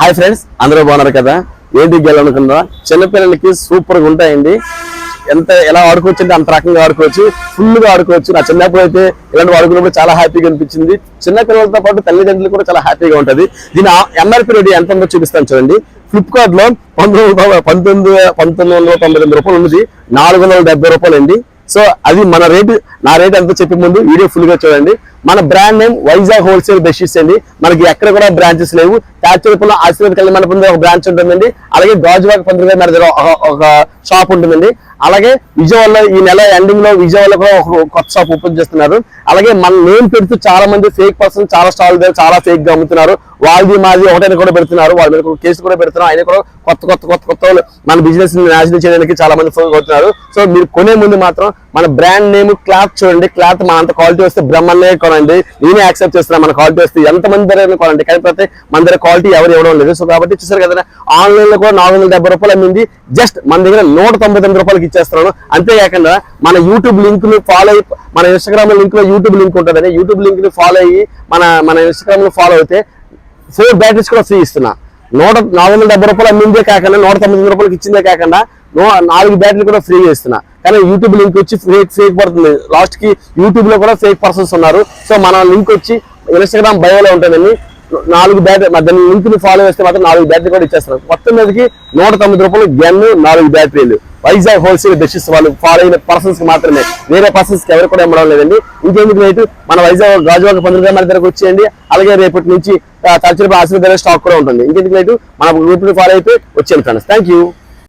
Hi friends అందరూ బాగున్నారు కదా? ఏంటి గెలవనుకున్నా చిన్నపిల్లలకి సూపర్గా ఉంటాయండి. ఎంత ఎలా ఆడుకోవచ్చు అంటే అంత రకంగా ఆడుకోవచ్చు. ఫుల్గా ఆడుకోవచ్చు. నా చిన్నప్పుడు అయితే ఇలాంటి ఆడుకున్నప్పుడు చాలా హ్యాపీగా అనిపించింది. చిన్న పిల్లలతో పాటు తల్లిదండ్రులు కూడా చాలా హ్యాపీగా ఉంటది. దీని ఎంఆర్పి రేట్ ఎంత ఉందో చూపిస్తాను చూడండి. ఫ్లిప్కార్ట్లో పంతొమ్మిది వందల- పంతొమ్మిది పంతొమ్మిది వందల తొంభై తొమ్మిది రూపాయలు ఉన్నది. నాలుగు వందల డెబ్బై రూపాయలు అండి సో అది మన రేటు నా రేట్ ఎంత చెప్పే ముందు వీడియో ఫుల్గా చూడండి. మన brand name Vizag wholesale bedsheets అండి. మనకి ఎక్కడ కూడా బ్రాంచెస్ లేవు. తాచేపులో ఆశీర్వాద కళ్యాణ మండపంలో ఒక బ్రాంచ్ ఉంటుందండి. అలాగే గాజువాక పంతులు గారి దగ్గర ఒక- షాప్ ఉంటుందండి. అలాగే విజయవాడలో ఈ నెల ఎండింగ్లో విజయవాడలో కూడా ఒక కొత్త షాప్ ఓపెన్ చేస్తున్నారు. అలాగే మన నేమ్ పెడుతూ చాలా మంది ఫేక్ పర్సన్ చాలా స్టాల్ దగ్గర చాలా ఫేక్గా అమ్ముతున్నారు. వాళ్ళది మాది ఒకటైనా కూడా పెడుతున్నారు. వాళ్ళ మీద కేసు కూడా పెడుతున్నారు. ఆయన కూడా కొత్త కొత్త కొత్త కొత్త మన బిజినెస్ నాశనం చేయడానికి చాలా మంది ఫోన్ అవుతున్నారు. సో మీరు కొనే ముందు మాత్రం మన బ్రాండ్ నేమ్ క్లాత్ చూడండి క్లాత్ మన అంత క్వాలిటీ వస్తే బ్రహ్మన్నే కొనండి. నేనే యాక్సెప్ట్ చేస్తున్నా మన క్వాలిటీ వస్తే ఎంత మంది దగ్గర కొనండి. కాకపోతే మన దగ్గర క్వాలిటీ ఎవరు ఇవ్వడం లేదు. సో కాబట్టి చూసారు కదా ఆన్లైన్లో కూడా నాలుగు వందల డెబ్బై రూపాయలు అమ్మింది. జస్ట్ మన దగ్గర నూట తొంభై తొమ్మిది రూపాయలకి ఇచ్చేస్తున్నాను. అంతేకాకుండా మన యూట్యూబ్ లింక్ను ఫాలో అయ్యి మన ఇన్స్టాగ్రామ్ లింక్లో యూట్యూబ్ లింక్ ఉంటుందండి. యూట్యూబ్ లింక్ని ఫాలో అయ్యి మన మన ఇన్స్టాగ్రామ్లో ఫాలో అయితే ఫోర్ బ్యాటరీస్ కూడా ఫ్రీ ఇస్తున్నా. నూట నాలుగు వందల డెబ్బై రూపాయలు అమ్మిందే కాకుండా నూట తొమ్మిది రూపాయలకి ఇచ్చిందే కాకుండా నాలుగు బ్యాటరీలు కూడా ఫ్రీ చేస్తున్నా. కానీ యూట్యూబ్ లింక్ వచ్చి ఫేక్ ఫేక్ పడుతుంది. లాస్ట్కి యూట్యూబ్లో కూడా ఫేక్ పర్సన్స్ ఉన్నారు. సో మన లింక్ వచ్చి ఇన్స్టాగ్రామ్ బయోలో ఉంటుందండి. నాలుగు బ్యాటరీ దాని లింక్ని ఫాలో చేస్తే మాత్రం నాలుగు బ్యాటరీ కూడా ఇచ్చేస్తున్నారు. మొత్తం మీదకి నూట తొమ్మిది రూపాయలు గన్ను నాలుగు బ్యాటరీలు. వైజాగ్ హోల్సేల్ బెస్టిస్ వాళ్ళు ఫాలో అయిన పర్సన్స్కి మాత్రమే. వేరే పర్సన్స్కి ఎవరు కూడా ఇవ్వడం లేదండి. ఇంకెందుకు రేటు? మన వైజాగ్ గాజువాక పండుగ మన దగ్గరకు వచ్చేయండి. అలాగే రేపటి నుంచి తరచుగా ఆశీర్వాద స్టాక్ కూడా ఉంటుంది. ఇంకెందుకు రేటు? మన గ్రూప్ ఫాలో అయితే వచ్చేయండి ఫ్రెండ్స్ థ్యాంక్ యూ